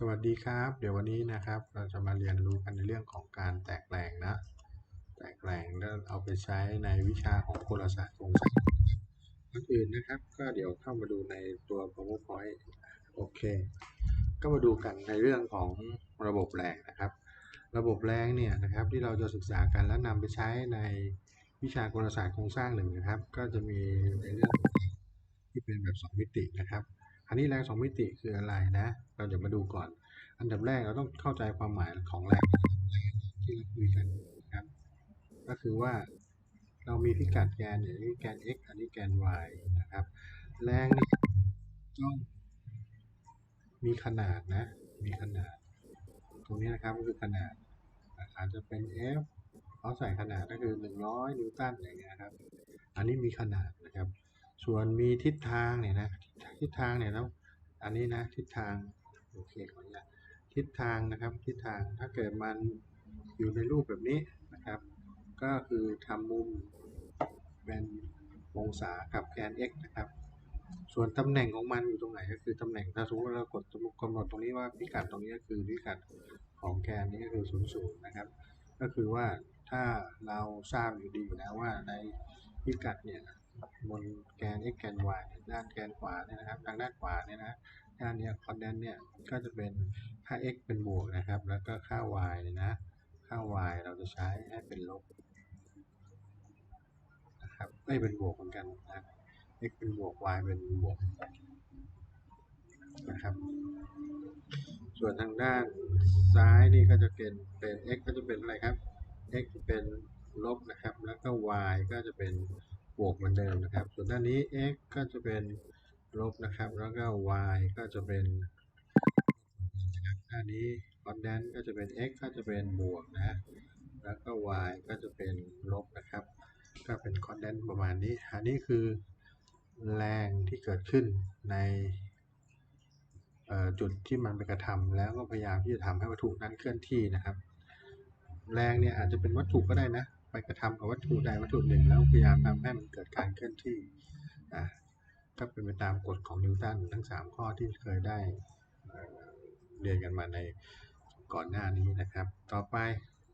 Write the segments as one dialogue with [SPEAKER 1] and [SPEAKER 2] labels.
[SPEAKER 1] สวัสดีครับ เดี๋ยววันนี้นะครับ เราจะมาเรียนรู้กันในเรื่องของการแตกแรงนะ แตกแรงแล้วเอาไปใช้ในวิชาของกลศาสตร์โครงสร้างก่อนอื่นนะครับ ก็เดี๋ยวเข้ามาดูในตัว powerpoint โอเค ก็มาดูกันในเรื่องของระบบแรงนะครับ ระบบแรงเนี่ยนะครับที่เราจะศึกษากันและนำไปใช้ในวิชากลศาสตร์โครงสร้างหนึ่งนะครับ ก็จะมีในเรื่องที่เป็นแบบ 2 มิตินะครับ อันนี้แรงสองมิติคืออะไรนะ เราเดี๋ยวมาดูก่อน อันดับแรกเราต้องเข้าใจความหมายของแรงที่เราคุยกันนะครับ ก็คือว่าเรามีพิกัดแกนอย่างนี้แกน x อันนี้แกน y นะครับ แรงนี่ต้องมีขนาดนะ มีขนาด ตรงนี้นะครับก็คือขนาดอาจจะเป็น f เขาใส่ขนาดก็คือ 100 นิวตันอย่างเงี้ยครับ อันนี้มีขนาดนะครับ ส่วนมีทิศทางเนี่ยนะ ทิศทางเนี่ยแล้วอันนี้นะทิศทางโอเคขออนุญาตทิศทางนะครับทิศทางถ้าเกิดมันอยู่ในรูปแบบนี้นะครับ ก็คือทำมุมเป็นองศากับแกน x นะครับ ส่วนตำแหน่งของมันอยู่ตรงไหนก็คือตำแหน่งถ้าสมมติว่าเรากดกำหนดตรงนี้ว่าพิกัดตรงนี้ก็คือพิกัดของแกนนี้ก็คือศูนย์ศูนย์นะครับ ก็คือว่าถ้าเราทราบอยู่ดีอยู่แล้วว่าในพิกัดเนี่ย บนแกน x แกน y ด้านแกนขวาเนี่ยนะครับ ทางด้านขวาเนี่ยนะด้านเนี้ยคอนเดนเนี่ยก็จะเป็นค่า x เป็นบวกนะครับ แล้วก็ค่า y เนี่ยนะ ค่า y เราจะใช้ให้เป็นลบนะครับไม่เป็นบวกเหมือนกันนะ x เป็นบวก y เป็นบวกนะครับ ส่วนทางด้านซ้ายนี่ก็จะเป็นเป็น x ก็จะเป็นอะไรครับ x เป็นลบนะครับ แล้วก็ y ก็จะเป็น บวกเหมือนเดิมนะครับ ส่วนด้านนี้ x ก็จะเป็นลบนะครับ แล้วก็ y ก็จะเป็นนะครับด้านนี้คอนแดนก็จะเป็น x ก็จะเป็นบวกนะ แล้วก็ y ก็จะเป็นลบนะครับ ก็เป็นคอนแดนประมาณนี้ อันนี้คือแรงที่เกิดขึ้นในจุดที่มันไปกระทำแล้วก็พยายามที่จะทำให้วัตถุนั้นเคลื่อนที่นะครับ แรงเนี่ยอาจจะเป็นวัตถุก็ได้นะ กระทำกับวัตถุใดวัตถุหนึ่ง แล้วพยายามทำให้มันเกิดการเคลื่อนที่ก็เป็นไปตามกฎของนิวตันทั้ง 3 ข้อที่เคยได้เรียนกันมาในก่อนหน้านี้นะครับ ต่อไป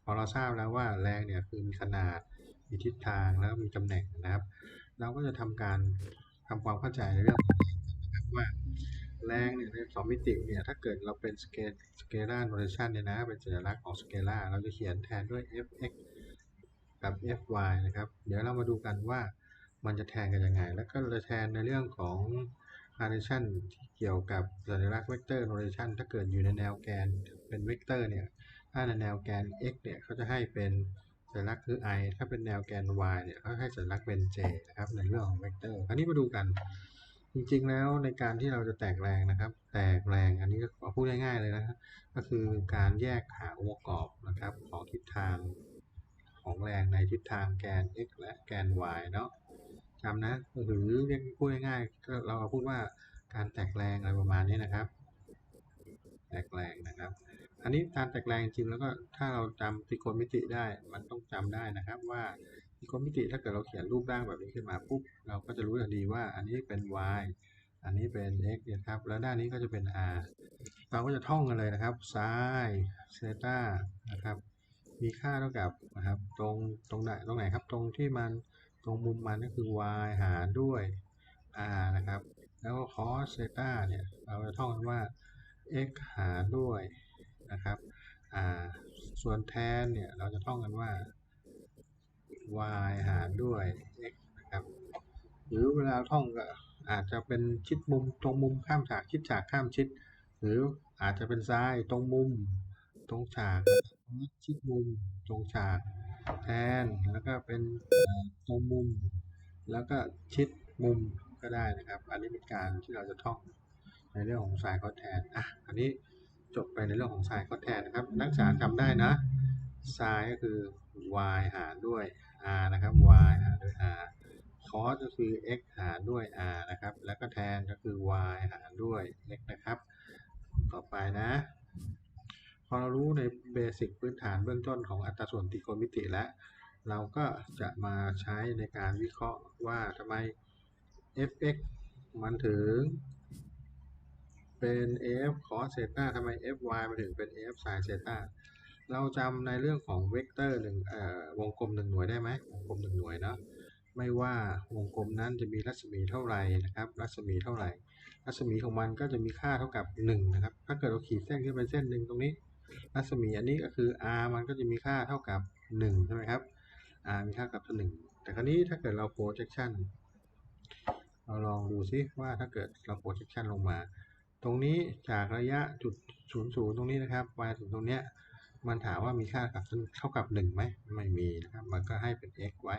[SPEAKER 1] พอเราทราบแล้วว่าแรงเนี่ยคือมีขนาดมีทิศทางแล้วมีตำแหน่งนะครับ เราก็จะทำการทำความเข้าใจในเรื่องนะครับว่าแรงเนี่ยในสองมิติเนี่ยถ้าเกิดเราเป็นสเกลสเกลาร์โนเทชันเนี่ยนะเป็นสัญลักษณ์ของสเกลาร์เราจะเขียนแทนด้วย fx กับ fy นะครับ เดี๋ยวเรามาดูกันว่ามันจะแทนกันยังไง แล้วก็จะแทนในเรื่องของ carnation ที่เกี่ยวกับสัญลักษณ์เวกเตอร์โนเทชันถ้าเกิดอยู่ในแนวแกนเป็นเวกเตอร์เนี่ย ถ้าในแนวแกน x เนี่ยเขาจะให้เป็นสัญลักษณ์คือ i ถ้าเป็นแนวแกน y เนี่ยเขาให้สัญลักษณ์เป็น j นะครับในเรื่องของเวกเตอร์คราวนี้มาดูกัน จริงๆแล้วในการที่เราจะแตกแรงนะครับ แตกแรงอันนี้ก็พูดง่ายๆเลยนะครับก็คือการแยกหาองค์ประกอบนะครับของทิศทาง ของแรงในทิศทางแกน x และแกน y เนาะจำนะหรือเรียกพูดง่ายๆก็เราพูดว่าการแตกแรงอะไรประมาณนี้นะครับ แตกแรงนะครับ อันนี้การแตกแรงจริงแล้วก็ถ้าเราจำตรีโกณมิติได้มันต้องจำได้นะครับว่าตรีโกณมิติถ้าเกิดเราเขียนรูปร่างแบบนี้ขึ้นมาปุ๊บเราก็จะรู้ทันทีว่าอันนี้เป็น y อันนี้เป็น x นะครับ แล้วด้านนี้ก็จะเป็น r เราก็จะท่องกันเลยนะครับ ซ้ายเซต้านะครับ มีค่าเท่ากับนะครับตรงตรงไหนตรงไหนครับตรงที่มันตรงมุมมันก็คือ y หารด้วย r นะครับ แล้วก็ cos เซตาเนี่ยเราจะท่องกันว่า x หารด้วยนะครับ r ส่วนแทนเนี่ยเราจะท่องกันว่า y หารด้วย x นะครับหรือเวลาท่องก็อาจจะเป็นชิดมุมตรงมุมข้ามฉากชิดฉากข้ามชิด หรืออาจจะเป็นซ้ายตรงมุมตรงฉาก ชิดมุมตรงฉากแทนแล้วก็เป็นตรงมุม แล้วก็ชิดมุมก็ได้นะครับ อันนี้เป็นการที่เราจะท่องในเรื่องของสายคอแทนอะอันนี้จบไปในเรื่องของสายคอแทนนะครับ นักศึกษาจำได้นะสายก็คือ y หารด้วย r นะครับ y หารด้วย r cos ก็คือ x หารด้วย r นะครับ แล้วก็แทนก็คือ y หารด้วย x นะครับ ต่อไปนะ พอเรารู้ในเบสิกพื้นฐานเบื้องต้นของอัตราส่วนตรีโกณมิติแล้ว เราก็จะมาใช้ในการวิเคราะห์ว่าทำไม fx มันถึงเป็น f cos เซตาทำไม fy มาถึงเป็น f sin เซตาเราจำในเรื่องของเวกเตอร์หนึ่งวงกลมหนึ่งหน่วยได้ไหมวงกลมหนึ่งหน่วยเนาะไม่ว่าวงกลมนั้นจะมีรัศมีเท่าไหร่นะครับ รัศมีเท่าไหร่ รัศมีของมันก็จะมีค่าเท่ากับ1นะครับ ถ้าเกิดเราขีดเส้นขึ้นไปเส้นหนึ่งตรงนี้ รัศมีอันนี้ก็คือ r มันก็จะมีค่าเท่ากับ1ใช่ไหมครับ r มีค่ากับหนึ่งแต่คราวนี้ถ้าเกิดเรา projection เราลองดูซิว่าถ้าเกิดเรา projection ลงมา ตรงนี้จากระยะจุดศูนย์ศูนย์ตรงนี้นะครับมาถึงตรงเนี้ยมันถามว่ามีค่ากับเท่ากับ1ไหมไม่มีนะครับมันก็ให้เป็น x ไว้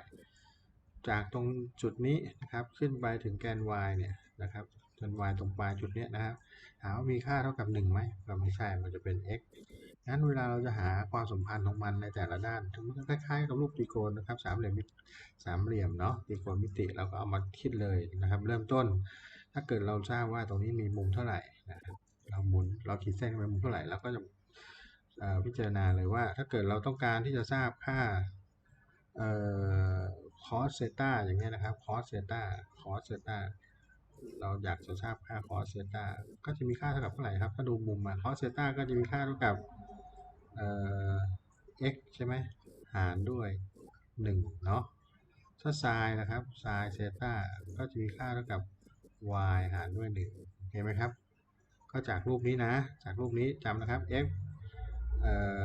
[SPEAKER 1] จากตรงจุดนี้นะครับขึ้นไปถึงแกน y เนี่ยนะครับแกน y ตรงปลายจุดเนี้ยนะครับถามว่ามีค่าเท่ากับ1ไหมก็ไม่ใช่มันจะเป็น x งั้นเวลาเราจะหาความสัมพันธ์ของมันในแต่ละด้านมันคล้ายๆกับรูปตรีโกณนะครับสามเหลี่ยมสามเหลี่ยมเนาะตรีโกณมิติเราก็เอามาคิดเลยนะครับ เริ่มต้น ถ้าเกิดเราทราบว่าตรงนี้มีมุมเท่าไหร่นะครับเราหมุนเราขีดเส้นไปมุมเท่าไหร่เราก็จะพิจารณาเลยว่า ถ้าเกิดเราต้องการที่จะทราบค่าเอ่อ cos เซต้าอย่างเงี้ยนะครับ cos เซต้า cos เซต้าเราอยากจะทราบค่า cos เซต้าก็จะมีค่าเท่ากับเท่าไหร่ครับ ถ้าดูมุมมา cos เซต้าก็จะมีค่าเท่ากับ เอ่อ x ใช่ไหมหารด้วย 1 เนาะถ้า sin นะครับ sin เซต้าก็จะมีค่าเท่ากับ y หารด้วย1โอเคไหมครับ ก็จากรูปนี้นะ จากรูปนี้จำนะครับ x เอ่อ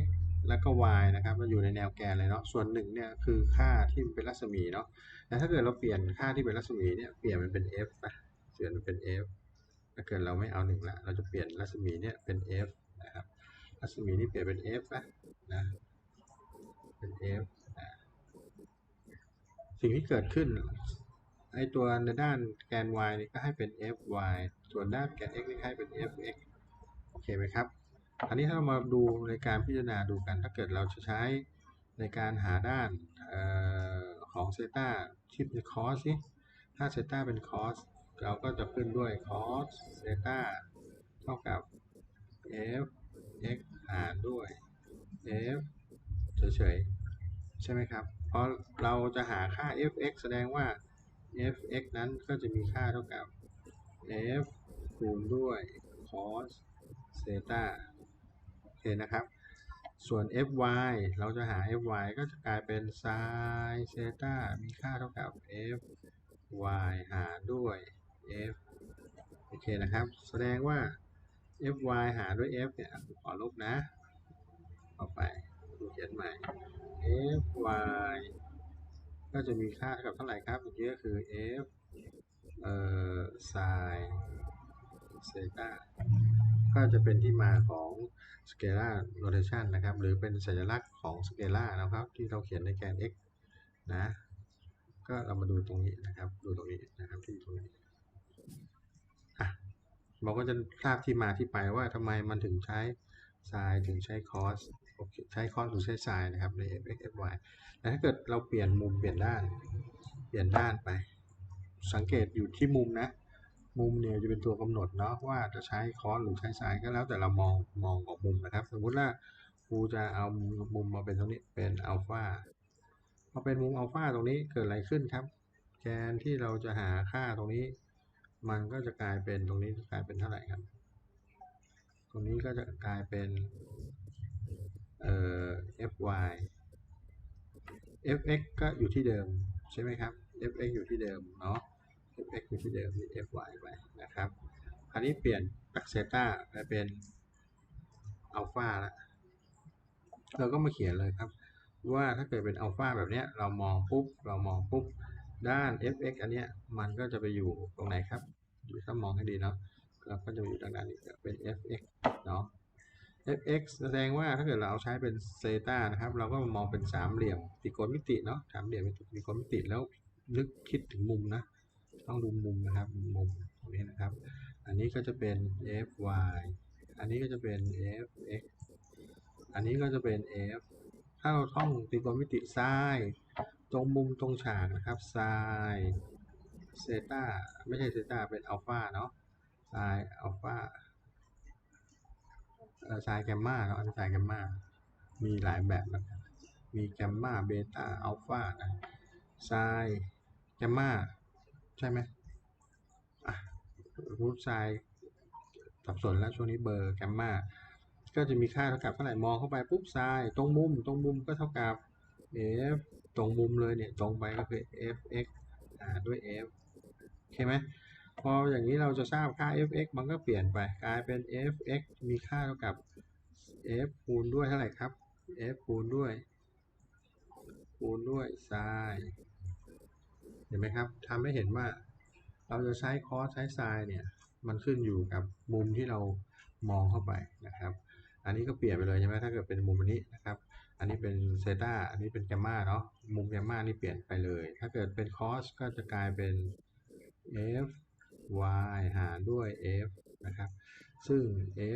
[SPEAKER 1] x แล้วก็ y นะครับมันอยู่ในแนวแกนเลยเนาะ ส่วน1เนี่ยคือค่าที่มันเป็นรัศมีเนาะ แต่ถ้าเกิดเราเปลี่ยนค่าที่เป็นรัศมีเนี่ย เปลี่ยนมันเป็น f ไปเปลี่ยนมันเป็น f ถ้าเกิดเราไม่เอา1ละ เราจะเปลี่ยนรัศมีเนี่ยเป็น f รัศมีนี้เปลี่ยนเป็น f นะนะเป็น f นะสิ่งที่เกิดขึ้นไอตัวในด้านแกน y นี่ก็ให้เป็น fy ส่วนด้านแกน x นี่ให้เป็น fx โอเคไหมครับ อันนี้ถ้าเรามาดูในการพิจารณาดูกัน ถ้าเกิดเราจะใช้ในการหาด้านออของเซต้าที่เป็น cos สิถ้าเซต้าเป็น cos เราก็จะขึ้นด้วย cos เซต้าเท่ากับ f x หารด้วย f เฉยๆ ใช่ไหมครับ เพราะเราจะหาค่า f(x) แสดงว่า f(x) นั้นก็จะมีค่าเท่ากับ f คูณด้วย cos เซตาโอเคนะครับ ส่วน fy เราจะหา fy ก็จะกลายเป็น sin เซตามีค่าเท่ากับ fy หารด้วย f โอเคนะครับ แสดงว่า fy หาด้วย f เนี่ยขอลบนะต่อไปดูเขียนใหม่ fy ก็จะมีค่าเท่ากับเท่าไหร่ครับเมื่อกี้ก็คือ f เอ่อ sin เซตาก็จะเป็นที่มาของ scalar notation นะครับ หรือเป็นสัญลักษณ์ของ scalar นะครับ ที่เราเขียนในแกน x นะ ก็เรามาดูตรงนี้นะครับ ดูตรงนี้นะครับที่ตรงนี้ เราก็จะทราบที่มาที่ไปว่าทำไมมันถึงใช้ sin ถึงใช้ cos โอเคใช้ cos หรือใช้ sin นะครับใน f x f y แต่ถ้าเกิดเราเปลี่ยนมุมเปลี่ยนด้าน เปลี่ยนด้านไป สังเกตอยู่ที่มุมนะ มุมเนี่ยจะเป็นตัวกำหนดเนาะว่าจะใช้คอสหรือใช้สายก็แล้วแต่เรามองมองของมุมนะครับ สมมติว่าครูจะเอามุมมาเป็นตรงนี้เป็นอัลฟาพอเป็นมุมอัลฟาตรงนี้เกิดอะไรขึ้นครับ แกนที่เราจะหาค่าตรงนี้ มันก็จะกลายเป็นตรงนี้กลายเป็นเท่าไหร่ครับ ตรงนี้ก็จะกลายเป็นเอ่อ fy fx ก็อยู่ที่เดิมใช่ไหมครับ fx อยู่ที่เดิมเนาะ fx อยู่ที่เดิมมี fy ไปนะครับคราวนี้เปลี่ยนจากเซต้าไปเป็นอัลฟาละเราก็มาเขียนเลยครับ ว่าถ้าเกิดเป็นอัลฟาแบบเนี้ยเรามองปุ๊บเรามองปุ๊บ ด้าน fx อันเนี้ยมันก็จะไปอยู่ตรงไหนครับดูถ้ามองให้ดีเนาะเราก็จะอยู่ด้านนี้เป็น fx เนาะ fx แสดงว่าถ้าเกิดเราเอาใช้เป็นเซตานะครับ เราก็มองเป็นสามเหลี่ยมตรีโกณมิติเนาะสามเหลี่ยมเป็นตรีโกณมิติแล้วนึกคิดถึงมุมนะต้องดูมุมนะครับมุมตรงนี้นะครับ อันนี้ก็จะเป็น fy อันนี้ก็จะเป็น fx อันนี้ก็จะเป็น f ถ้าเราท่องตรีโกณมิติซ้าย ตรงมุมตรงฉากนะครับไซเซต้าไม่ใช่เซต้าเป็นอัลฟาเนาะไซอัลฟาเอ่อไซน์แกมมาเนาะอันไซน์แกมมามีหลายแบบนะครับมีแกมมาเบต้าอัลฟานะไซน์แกมมาใช่ไหมอะรูทไซน์สับสนแล้วช่วงนี้เบอร์แกมมาก็จะมีค่าเท่ากับเท่าไหร่มองเข้าไปปุ๊บไซน์ตรงมุมตรงมุมก็เท่ากับ f ตรงมุมเลยเนี่ยตรงไปก็คือ f(x) หารด้วย f โอเคไหมพออย่างนี้เราจะทราบค่า f(x) มันก็เปลี่ยนไปกลายเป็น f(x) มีค่าเท่ากับ f คูณด้วยเท่าไหร่ครับ f คูณด้วย คูณด้วยไซน์เห็นไหมครับทำให้เห็นว่าเราจะใช้คอสใช้ไซน์เนี่ยมันขึ้นอยู่กับมุมที่เรามองเข้าไปนะครับ อันนี้ก็เปลี่ยนไปเลยใช่ไหมถ้าเกิดเป็นมุมนี้นะครับ อันนี้เป็นเซต้าอันนี้เป็นแกมมาเนาะมุมแกมมานี่เปลี่ยนไปเลย ถ้าเกิดเป็นคอสก็จะกลายเป็น f y หารด้วย f นะครับ ซึ่ง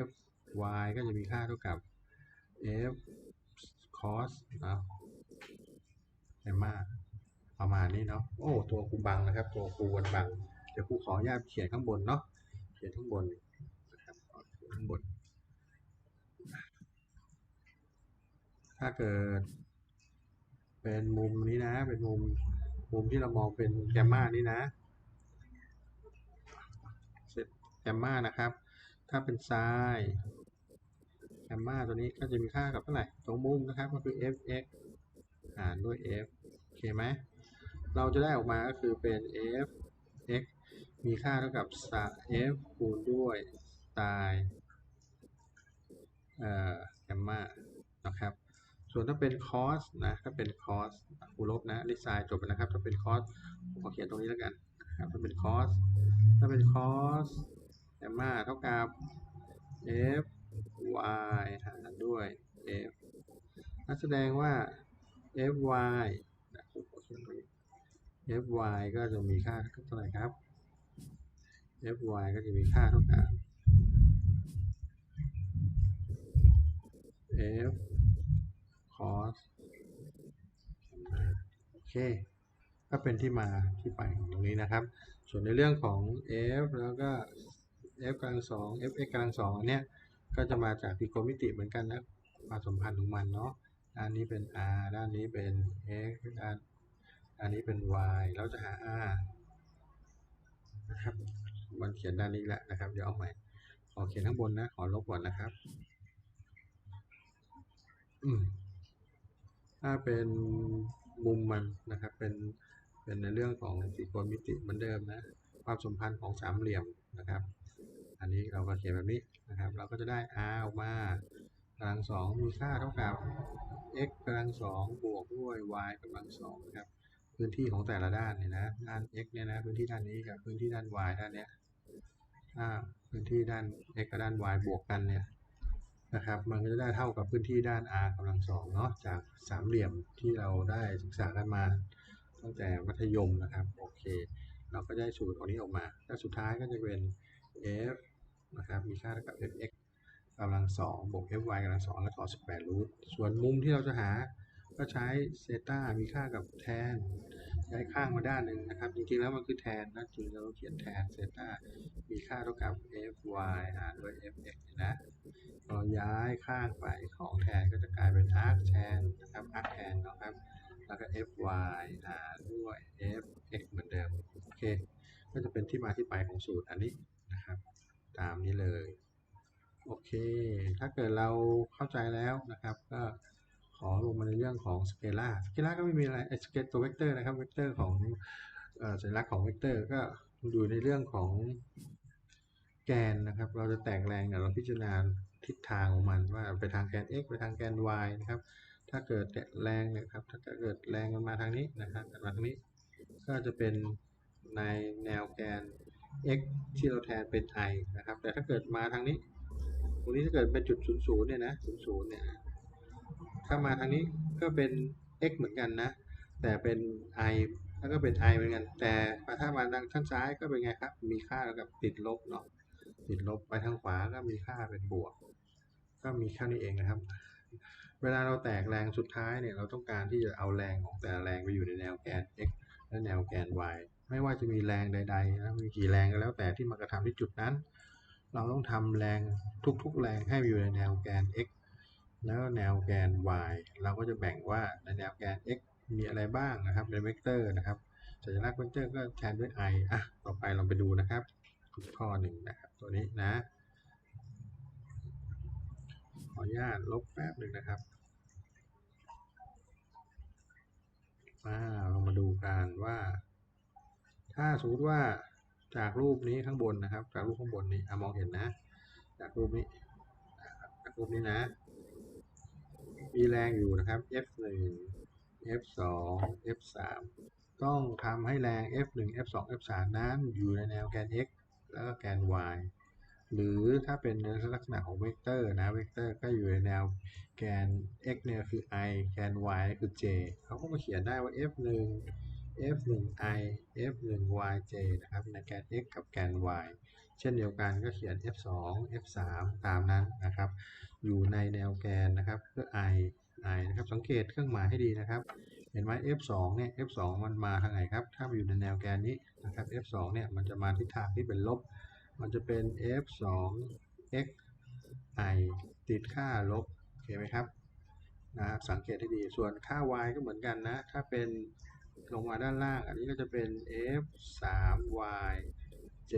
[SPEAKER 1] f y ก็จะมีค่าเท่ากับ f cos เนาะแกมมาประมาณนี้เนาะโอ้ตัวคูบังนะครับ ตัวครูวันบัง เดี๋ยวครูขออนุญาตเขียนข้างบนเนาะเขียนข้างบนนะครับข้างบน ถ้าเกิด เป็นมุมนี้นะ เป็นมุมมุมที่เรามองเป็นแกมมานี่นะเสร็จแกมมานะครับ ถ้าเป็นไซน์แกมมาตัวนี้ก็จะมีค่ากับเท่าไหร่ตรงมุมนะครับก็คือ f(x) หารด้วย f โอเคไหมเราจะได้ออกมาก็คือเป็น f x มีค่าเท่ากับ f คูณด้วยไซน์แกมมานะครับ ส่วนถ้าเป็น cos นะถ้าเป็น cos คูลบนะลิไซน์จบไปนะครับถ้าเป็น cos ผมขอเขียนตรงนี้แล้วกันนะครับถ้าเป็น cos ถ้าเป็น cos แกมมาเท่ากับ f y หารด้วย f นั่นแสดงว่า f y นะผมขอเขียนตรงนี้ f y ก็จะมีค่าเท่าไหร่ครับ f y ก็จะมีค่าเท่ากับ f cos โอเค ก็เป็นที่มาที่ไปของตรงนี้นะครับ ส่วนในเรื่องของ f แล้วก็ f กำลังสอง f x กำลังสองอันเนี้ยก็จะมาจากตรีโกณมิติเหมือนกันนะควาสมพันธ์ของมันเนาะด้านนี้เป็น r ด้านนี้เป็น x ด้านอันนี้เป็น y เราจะหา r นะครับ มันเขียนด้านนี้แหละนะครับ เดี๋ยวเอาใหม่ ขอเขียนข้างบนนะ ขอลบก่อนนะครับ อืม ถ้าเป็นมุมมันนะครับ เป็นเป็นในเรื่องของตรีโกณมิติเหมือนเดิมนะ ความสัมพันธ์ของสามเหลี่ยมนะครับ อันนี้เราก็เขียนแบบนี้นะครับ เราก็จะได้ r ออกมากำลังสองมีค่าเท่ากับ x กำลังสองบวกด้วย y กำลังสองนะครับ พื้นที่ของแต่ละด้านเนี่ยนะ ด้าน x เนี่ยนะ พื้นที่ด้านนี้กับพื้นที่ด้าน y ด้านเนี้ยถ้าพื้นที่ด้าน x กับด้าน y บวกกันเนี่ย นะครับ มันก็จะได้เท่ากับพื้นที่ด้าน r กำลังสองเนาะจากสามเหลี่ยมที่เราได้ศึกษากันมาตั้งแต่มัธยมนะครับโอเค เราก็ได้สูตรของนี้ออกมาแล้วสุดท้ายก็จะเป็น f นะครับมีค่าเท่ากับ fx กำลังสองบวก fy กำลังสองแล้วก็18รูทส่วนมุมที่เราจะหาก็ใช้เซต้ามีค่ากับแทน ย้ายข้างมาด้านหนึ่งนะครับ จริงๆแล้วมันคือแทนนะจริงเราเขียนแทนเซต้ามีค่าเท่ากับ fy หารด้วย fx นะพอย้ายข้างไปของแทนก็จะกลายเป็น arc แทนนะครับ arc แทนนะครับ แล้วก็ fy หารด้วย fx เหมือนเดิมโอเค ก็จะเป็นที่มาที่ไปของสูตรอันนี้นะครับ ตามนี้เลย โอเค ถ้าเกิดเราเข้าใจแล้วนะครับก็ ขอลงมาในเรื่องของสเกลาสเกลาก็ไม่มีอะไรสเกลตัวเวกเตอร์นะครับเวกเตอร์ของสัญลักษณ์ของเวกเตอร์ก็อยู่ในเรื่องของแกนนะครับ เราจะแตกแรงเนี่ยเราพิจารณาทิศทางของมันว่าไปทางแกน x ไปทางแกน y นะครับ ถ้าเกิดแรงเนี่ยครับ ถ้าเกิดแรงมันมาทางนี้นะครับมาทางนี้ ก็จะเป็นในแนวแกน x ที่เราแทนเป็น i นะครับ แต่ถ้าเกิดมาทางนี้ ตรงนี้ถ้าเกิดเป็นจุด0 0เนี่ยนะ0 0เนี่ย ถ้ามาทางนี้ก็เป็น x เหมือนกันนะ แต่เป็น i แล้วก็เป็น i เหมือนกัน แต่ถ้ามาทางข้างซ้ายก็เป็นไงครับ มีค่าเท่ากับติดลบเนาะ ติดลบไปทางขวาก็มีค่าเป็นบวก ก็มีแค่นี้เองนะครับ เวลาเราแตกแรงสุดท้ายเนี่ยเราต้องการที่จะเอาแรงของแต่ละแรงไปอยู่ในแนวแกน x และแนวแกน y ไม่ว่าจะมีแรงใดๆนะมีกี่แรงก็แล้วแต่ที่มากระทำที่จุดนั้น เราต้องทำแรงทุกๆ แรงให้อยู่ในแนวแกน x แล้วแนวแกน y เราก็จะแบ่งว่าในแนวแกน x มีอะไรบ้างนะครับเป็นเวกเตอร์นะครับสัญลักษณ์เวกเตอร์ก็แทนด้วย i อะต่อไปเราไปดูนะครับข้อหนึ่งนะครับตัวนี้นะ ขออนุญาตลบแป๊บหนึ่งนะครับอ่าเรามาดูกันว่า ถ้าสมมติว่าจากรูปนี้ข้างบนนะครับ จากรูปข้างบนนี้อมองเห็นนะ จากรูปนี้จากรูปนี้นะ มีแรงอยู่นะครับ F1 F2 F3 ต้องทำให้แรง F1 F2 F3 นั้นอยู่ในแนวแกน x แล้วก็แกน y หรือถ้าเป็นในลักษณะของเวกเตอร์นะเวกเตอร์ก็อยู่ในแนวแกน x เนี่ยคือ i แกน y คือ j เขาก็มาเขียนได้ว่า f1 f1i f1yj นะครับในแกน x กับแกน y เช่นเดียวกันก็เขียน f2 f3 ตามนั้นนะครับ อยู่ในแนวแกนนะครับเพื่อ i i นะครับ สังเกตเครื่องหมายให้ดีนะครับ เห็นไหม f2 เนี่ย f2 มันมาทางไหนครับ ถ้ามันอยู่ในแนวแกนนี้นะครับ f2 เนี่ยมันจะมาทิศทางที่เป็นลบ มันจะเป็น f2 x i ติดค่าลบโอเคไหมครับนะครับสังเกตให้ดี ส่วนค่า y ก็เหมือนกันนะ ถ้าเป็นลงมาด้านล่าง อันนี้ก็จะเป็น f3 y j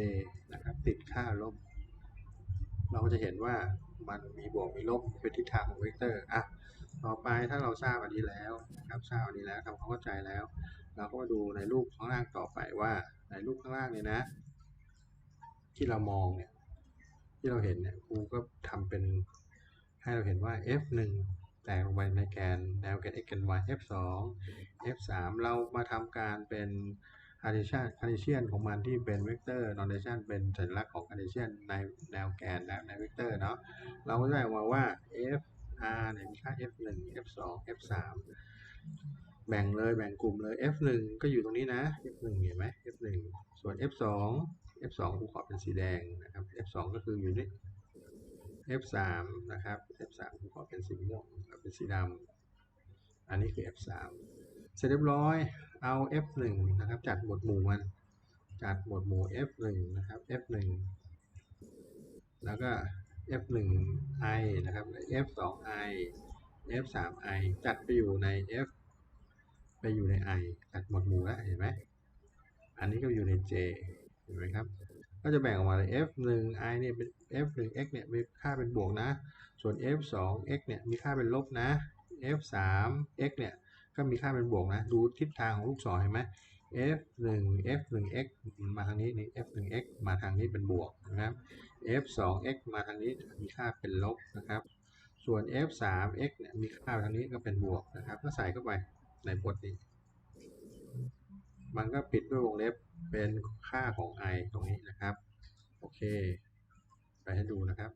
[SPEAKER 1] นะครับติดค่าลบ เราก็จะเห็นว่ามันมีบวกมีลบเป็นทิศทางของเวกเตอร์อะต่อไปถ้าเราทราบอันนี้แล้วนะครับทราบอันนี้แล้วทำความเข้าใจแล้ว เราก็มาดูในรูปข้างล่างต่อไปว่าในรูปข้างล่างเนี่ยนะ ที่เรามองเนี่ยที่เราเห็นเนี่ยครูก็ทำเป็นให้เราเห็นว่า f1 แตกลงไปในแกนแนวแกน x แกน y f2 f3 เรามาทำการเป็น cartesian cartesian ของมันที่เป็นเวกเตอร์ notation เป็นสัญลักษณ์ของ cartesian ในแนวแกนและในเวกเตอร์เนาะเราก็ได้อกมาว่า f r เนี่ยมีค่า f1 f2 f3 แบ่งเลยแบ่งกลุ่มเลย f1 ก็อยู่ตรงนี้นะ f1 เห็นไหม f1 ส่วน f2 f2 ครูขอเป็นสีแดงนะครับ f2 ก็คืออยู่นี่ f3 นะครับ f3 ครูขอเป็นสีม่วงเป็นสีดำอันนี้คือ f3 เสร็จเรียบร้อย เอา f1 นะครับ จัดหมวดหมู่มัน จัดหมวดหมู่ f1 นะครับ f1 แล้วก็ f1i นะครับ f2i f3i จัดไปอยู่ใน f ไปอยู่ใน i จัดหมวดหมู่แล้วเห็นไหมอันนี้ก็อยู่ใน j เห็นไหมครับ ก็จะแบ่งออกมาเลย f1i เนี่ยเป็น f1x เนี่ยมีค่าเป็นบวกนะ ส่วน f2x เนี่ยมีค่าเป็นลบนะ f3x เนี่ย ก็มีค่าเป็นบวกนะ ดูทิศทางของลูกศรเห็นไหม f1 f1x มาทางนี้นี่ f1x มาทางนี้เป็นบวกนะครับ f2x มาทางนี้มีค่าเป็นลบนะครับ ส่วน f3x เนี่ยมีค่าทางนี้ก็เป็นบวกนะครับ ก็ใส่เข้าไปในบทนี้ มันก็ปิดด้วยวงเล็บเป็นค่าของ i ตรงนี้นะครับ โอเค ไปให้ดูนะครับ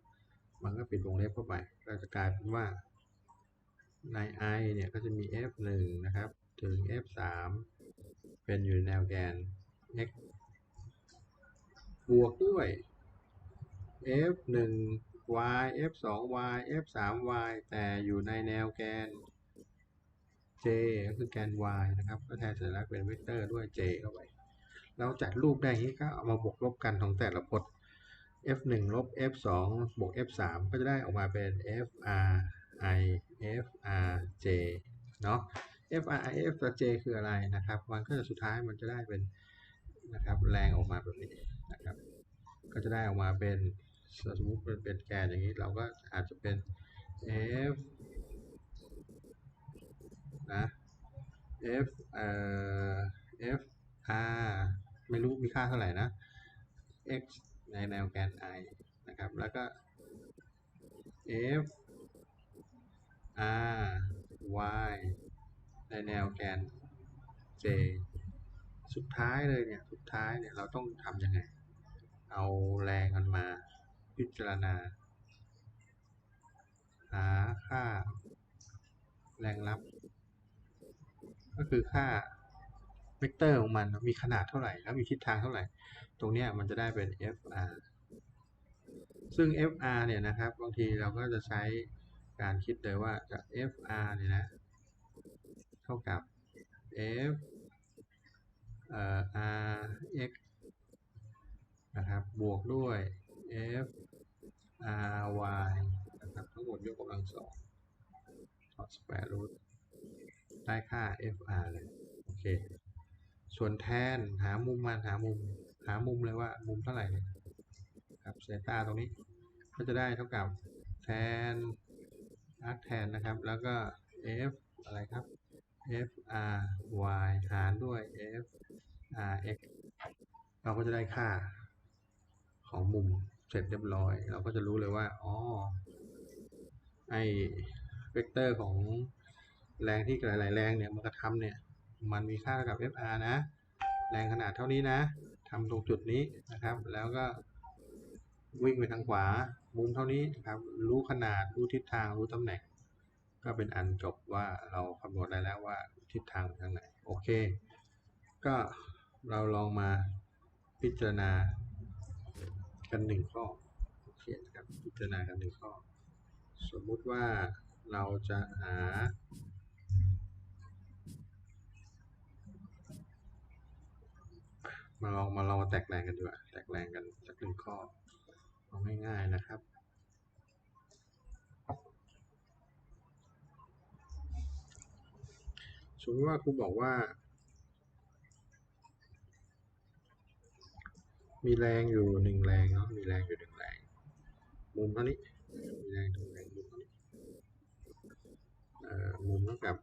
[SPEAKER 1] มันก็ปิดวงเล็บเข้าไปก็จะกลายเป็นว่า ใน i เนี่ยก็จะมี f1 นะครับ ถึง f3 เป็นอยู่ในแนวแกน x บวกด้วย f1 y f2 y f3 y แต่อยู่ในแนวแกน j ก็คือแกน y นะครับ ก็แทนสัญลักษณ์เป็นเวกเตอร์ด้วย j เข้าไป เราจัดรูปได้นี้ก็เอามาบวกลบกันของแต่ละพจน์ f1 ลบ f2 บวก f3 ก็จะได้ออกมาเป็น fr i fr j เนาะ F R F R J คืออะไรนะครับ มันก็จะสุดท้ายมันจะได้เป็นนะครับแรงออกมาแบบนี้นะครับ ก็จะได้ออกมาเป็นสมมติเป็นเป็นแกนอย่างนี้เราก็อาจจะเป็น f นะ f เอ่อ f r ไม่รู้มีค่าเท่าไหร่นะ x ในแนวแกน i นะครับ แล้วก็ f r y ในแนวแกน j สุดท้ายเลยเนี่ย สุดท้ายเนี่ยเราต้องทำยังไง เอาแรงมันมา พิจารณา หาค่า แรงรับ ก็คือค่าเวกเตอร์ของมันมีขนาดเท่าไหร่ แล้วมีทิศทางเท่าไหร่ ตรงเนี้ยมันจะได้เป็น fr ซึ่ง fr เนี่ยนะครับ บางทีเราก็จะใช้ การคิดเลยว่าจะ fr เนี่ยนะเท่ากับ f เอ่อ r x นะครับบวกด้วย f r y นะครับทั้งหมดยกกำลังสองถอดสแควร์รูทได้ค่า fr เลยโอเคส่วนแทนหามุมมันหามุมหามุมเลยว่ามุมเท่าไหร่เนี่ยครับเซต้าตรงนี้ก็จะได้เท่ากับแทน arc tan นะครับ แล้วก็ f อะไรครับ f r y หารด้วย f r x เราก็จะได้ค่าของมุมเสร็จเรียบร้อย เราก็จะรู้เลยว่า อ๋อ ไอเวกเตอร์ของแรงที่หลายๆแรงเนี่ยมันกระทำเนี่ย มันมีค่าเท่ากับ fr นะ แรงขนาดเท่านี้นะทำตรงจุดนี้นะครับ แล้วก็วิ่งไปทางขวา มุมเท่านี้นะครับ รู้ขนาด รู้ทิศทาง รู้ตำแหน่ง ก็เป็นอันจบว่าเราคำนวณได้แล้วว่าทิศทางทางไหน โอเค ก็เราลองมาพิจารณากันหนึ่งข้อโอเคนะครับ พิจารณากันหนึ่งข้อ สมมุติว่าเราจะหามาลองมาลองมาแตกแรงกันดีกว่า แตกแรงกันสักหนึ่งข้อ เอาง่ายๆนะครับ สมมติว่าครูบอกว่า มีแรงอยู่หนึ่งแรงเนาะ มีแรงอยู่หนึ่งแรง มุมเท่านี้ มีแรงหนึ่งแรงมุมเท่านี้มุมเท่ากับ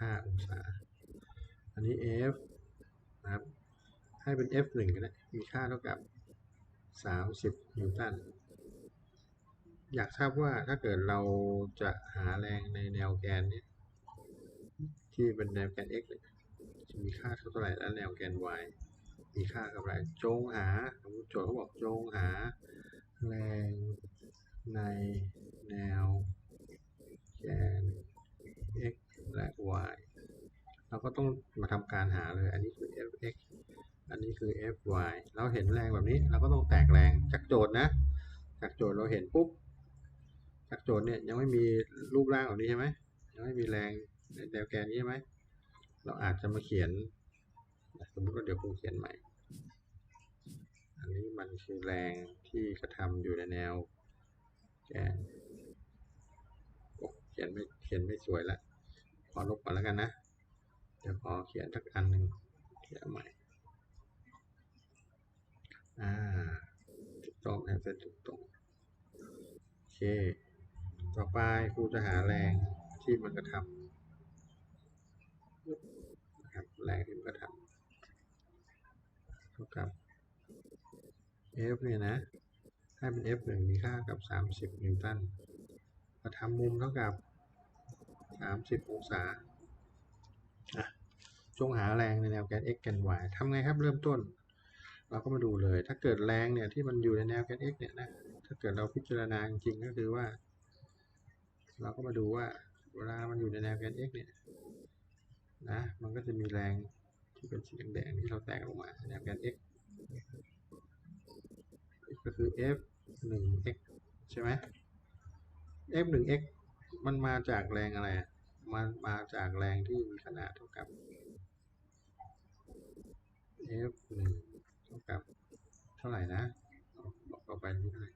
[SPEAKER 1] 25 องศา อันนี้ F นะครับ ให้เป็น F 1ก็ได้ มีค่าเท่ากับ 30 นิวตัน อยากทราบว่าถ้าเกิดเราจะหาแรงในแนวแกนเนี่ยที่เป็นแนวแกน x เนี่ยจะมีค่าเท่าไหร่และแนวแกน y มีค่าเท่าไหร่จงหาสมมติโจทย์เขาบอกจงหา แรงในแนวแกน x และ y เราก็ต้องมาทำการหาเลย อันนี้คือ fx อันนี้คือ fy เราเห็นแรงแบบนี้เราก็ต้องแตกแรงจากโจทย์นะ จากโจทย์เราเห็นปุ๊บ จากโจทย์เนี่ยยังไม่มีรูปร่างแบบนี้ใช่ไหมยังไม่มีแรงในแนวแกนนี้ใช่ไหม เราอาจจะมาเขียน สมมติว่าเดี๋ยวครูเขียนใหม่ อันนี้มันคือแรงที่กระทำอยู่ในแนวแกนเขียนไม่เขียนไม่สวยละ ขอลบก่อนแล้วกันนะ เดี๋ยวขอเขียนสักอันหนึ่งเขียนใหม่ อ่าถูกต้องให้เป็นถูกต้องโอเค ต่อไปครูจะหาแรงที่มันกระทำนะครับแรงที่มันกระทำเท่ากับ F เนี่ยนะให้เป็น F 1มีค่ากับ 30 นิวตันกระทำมุมเท่ากับ 30 องศาอะจงหาแรงในแนวแกน x แกน y ทำไงครับเริ่มต้น เราก็มาดูเลย ถ้าเกิดแรงเนี่ยที่มันอยู่ในแนวแกน x เนี่ยนะ ถ้าเกิดเราพิจารณาจริงก็คือว่า เราก็มาดูว่าเวลามันอยู่ในแนวแกน x เนี่ยนะ มันก็จะมีแรงที่เป็นสีแดงๆที่เราแตกออกมาแนวแกน x ก็คือ f 1 x ใช่ไหม f 1 x มันมาจากแรงอะไรอะมันมาจากแรงที่มีขนาดเท่ากับ f 1เท่ากับ เท่าไหร่นะบอกไปนี่เท่าไหร่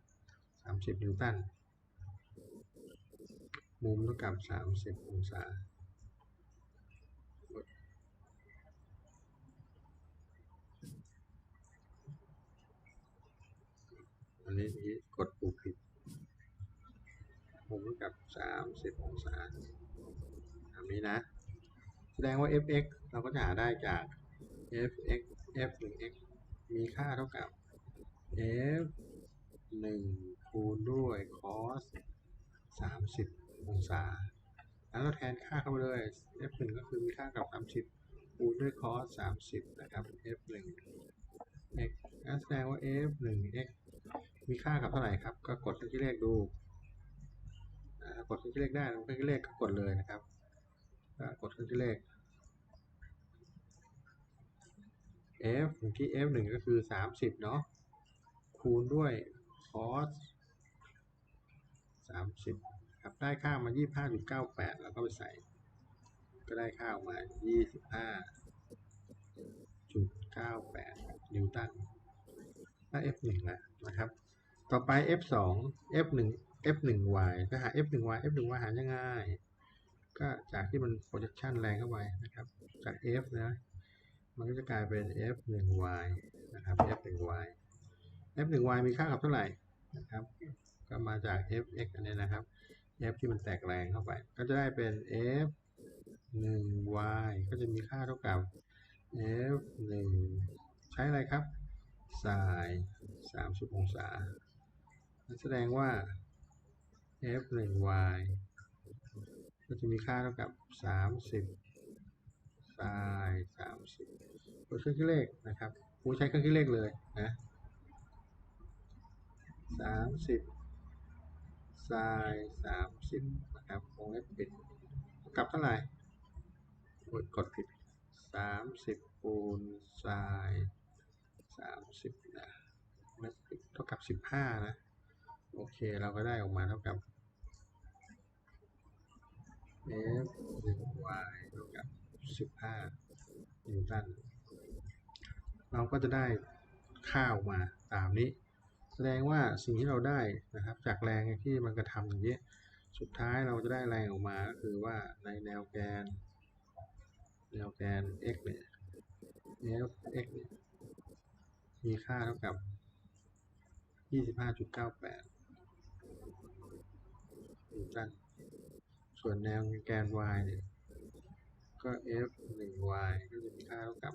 [SPEAKER 1] สามสิบนิวตัน มุมเท่ากับสามสิบองศาอันนี้กดปุ่มผิด มุมเท่ากับสามสิบองศาแบบนี้นะ แสดงว่า fx เราก็จะหาได้จาก fx f 1 x มีค่าเท่ากับ f 1คูณด้วย cos 30องศา แล้วเราแทนค่าเข้าไปเลย f 1ก็คือมีค่ากับ30คูณด้วย cos 30นะครับ f 1 x นั่นแสดงว่า f 1 x มีค่ากับเท่าไหร่ครับ ก็กดเครื่องคิดเลขดูกดเครื่องคิดเลขได้เครื่องคิดเลขก็กดเลยนะครับก็กดเครื่องคิดเลข f ที่ f หนึ่งก็คือสามสิบเนาะ คูณด้วย cos สามสิบครับได้ค่ามายี่ห้าจุดเก้าแปดแล้วก็ไปใส่ ก็ได้ค่าออกมายี่สิบห้าจุดเก้าแปดนิวตันได้ f หนึ่งแล้วนะครับ ต่อไป f สอง f หนึ่ง f หนึ่ง y ก็หา f หนึ่ง y f หนึ่ง y หายังไงก็จากที่มัน projection แรงเข้าไปนะครับ จาก f นะ มันก็จะกลายเป็น f 1 y นะครับ f 1 y f 1 y มีค่ากับเท่าไหร่นะครับ ก็มาจาก f x อันนี้นะครับ f ที่มันแตกแรงเข้าไป ก็จะได้เป็น f 1 y ก็จะมีค่าเท่ากับ f 1ใช้อะไรครับ sin 30องศานั่นแสดงว่า f 1 y ก็จะมีค่าเท่ากับ 30 sin 30ตัวเครื่องคิดเลขนะครับผู้ใช้เครื่องคิดเลขเลยนะ 30 sin 30นะครับวงเล็บปิดกับเท่าไหร่โอ้ยกดผิด30คูณ sin 30นะวงเล็บปิดเท่ากับ15นะโอเคเราก็ได้ออกมาเท่ากับ f 1 y เท่ากับ15นิวตันเราก็จะได้ค่าออกมาตามนี้ แสดงว่าสิ่งที่เราได้นะครับ จากแรงที่มันกระทำอย่างนี้ สุดท้ายเราจะได้แรงออกมาก็คือว่าในแนวแกน แนวแกน x เนี่ย f x เนี่ยมีค่าเท่ากับ 25.98นิวตันส่วนแนวแกน y เนี่ยก็ f 1 y ก็จะมีค่าเท่ากับ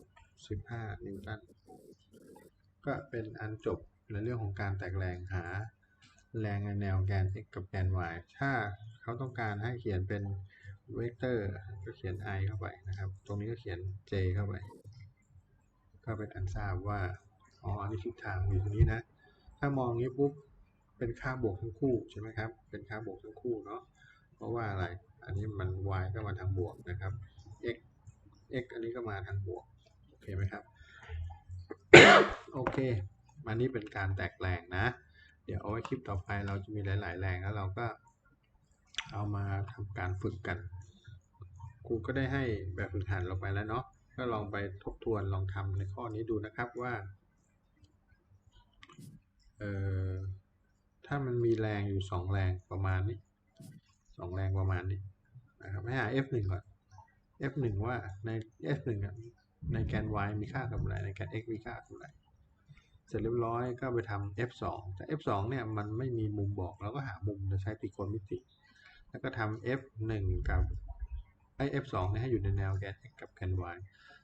[SPEAKER 1] 15 นิวตันก็เป็นอันจบ ในเรื่องของการแตกแรงหาแรงในแนวแกน x กับแกน y ถ้าเขาต้องการให้เขียนเป็นเวกเตอร์ก็เขียน i เข้าไปนะครับ ตรงนี้ก็เขียน j เข้าไป ก็เป็นอันทราบว่าอ๋ออันนี้ทิศทางอยู่ตรงนี้นะ ถ้ามองนี้ปุ๊บเป็นค่าบวกทั้งคู่ใช่ไหมครับ เป็นค่าบวกทั้งคู่เนาะเพราะว่าอะไรอันนี้มัน y ก็มาทางบวกนะครับ x x อันนี้ก็มาทางบวกโอเคไหมครับโอเค อันนี้เป็นการแตกแรงนะ เดี๋ยวเอาไว้คลิปต่อไปเราจะมีหลาย ๆ แรงแล้วเราก็เอามาทำการฝึกกัน ครูก็ได้ให้แบบฝึกหัดเราไปแล้วเนาะ ก็ลองไปทบทวนลองทำในข้อนี้ดูนะครับว่า เอ่อ ถ้ามันมีแรงอยู่สองแรงประมาณนี้สองแรงประมาณนี้นะครับ ให้หา F1 ก่อน F1 ว่าใน F1 อะในแกน y มีค่าเท่าไหร่ในแกน x มีค่าเท่าไหร่ เสร็จเรียบร้อยก็ไปทำ F2 แต่ F2 เนี่ยมันไม่มีมุมบอกเราก็หามุมโดยใช้ตรีโกณมิติ แล้วก็ทำ F1 กับไอ F2 เนี่ยให้อยู่ในแนวแกน x กับแกน y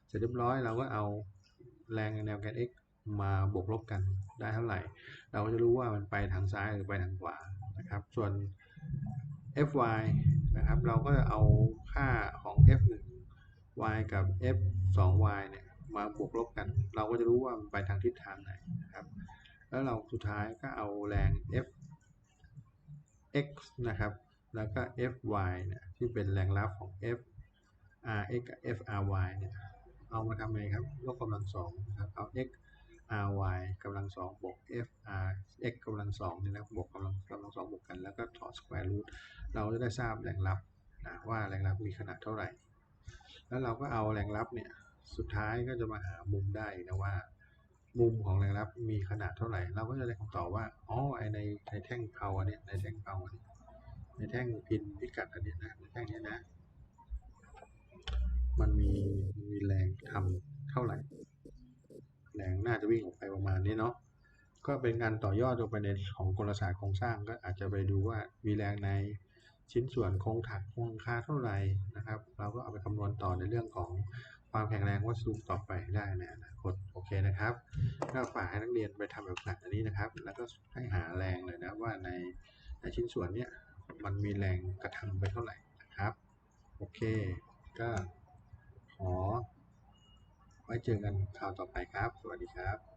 [SPEAKER 1] เสร็จเรียบร้อยเราก็เอาแรงในแนวแกน x มาบวกลบกันได้เท่าไหร่ เราก็จะรู้ว่ามันไปทางซ้ายหรือไปทางขวานะครับ ส่วน fy นะครับ เราก็จะเอาค่าของ f1 y กับ f 2 y เนี่ย มาบวกลบกัน เราก็จะรู้ว่ามันไปทางทิศทางไหนนะครับ แล้วเราสุดท้ายก็เอาแรง f x นะครับ แล้วก็ fy เนี่ยที่เป็นแรงรับของ f rx กับ f ry เนี่ยเอามาทำไงครับลบกำลังสองนะครับเอา x ry กำลังสองบวก f r x กำลังสองนี่นะบวกกำลังกำลังสองบวกกันแล้วก็ถอด square root เราจะได้ทราบแรงรับนะว่าแรงรับมีขนาดเท่าไหร่ แล้วเราก็เอาแรงรับเนี่ย สุดท้ายก็จะมาหามุมได้นะว่า มุมของแรงรับมีขนาดเท่าไหร่ เราก็จะได้คำตอบว่าอ๋อไอในในแท่งเพาอันเนี้ยในแท่งเพาอันเนี้ยในแท่งพินพิกัดอันเนี้ยนะในแท่งเนี้ยนะ มันมีมีแรงทำเท่าไหร่ แรงน่าจะวิ่งออกไปประมาณนี้เนาะก็เป็นการต่อยอดลงไปในของกลศาสตร์โครงสร้างก็อาจจะไปดูว่ามีแรงในชิ้นส่วนโครงถักโครงคาเท่าไหร่นะครับ เราก็เอาไปคำนวณต่อในเรื่องของ ความแข็งแรงวัสดุต่อไปได้ในอนาคตโอเคนะครับ ก็ฝากให้นักเรียนไปทำแบบฝึกอันนี้นะครับ แล้วก็ให้หาแรงเลยนะว่าในในชิ้นส่วนเนี้ยมันมีแรงกระทำไปเท่าไหร่นะครับ โอเค ก็ขอไว้เจอกันคราวต่อไปครับ สวัสดีครับ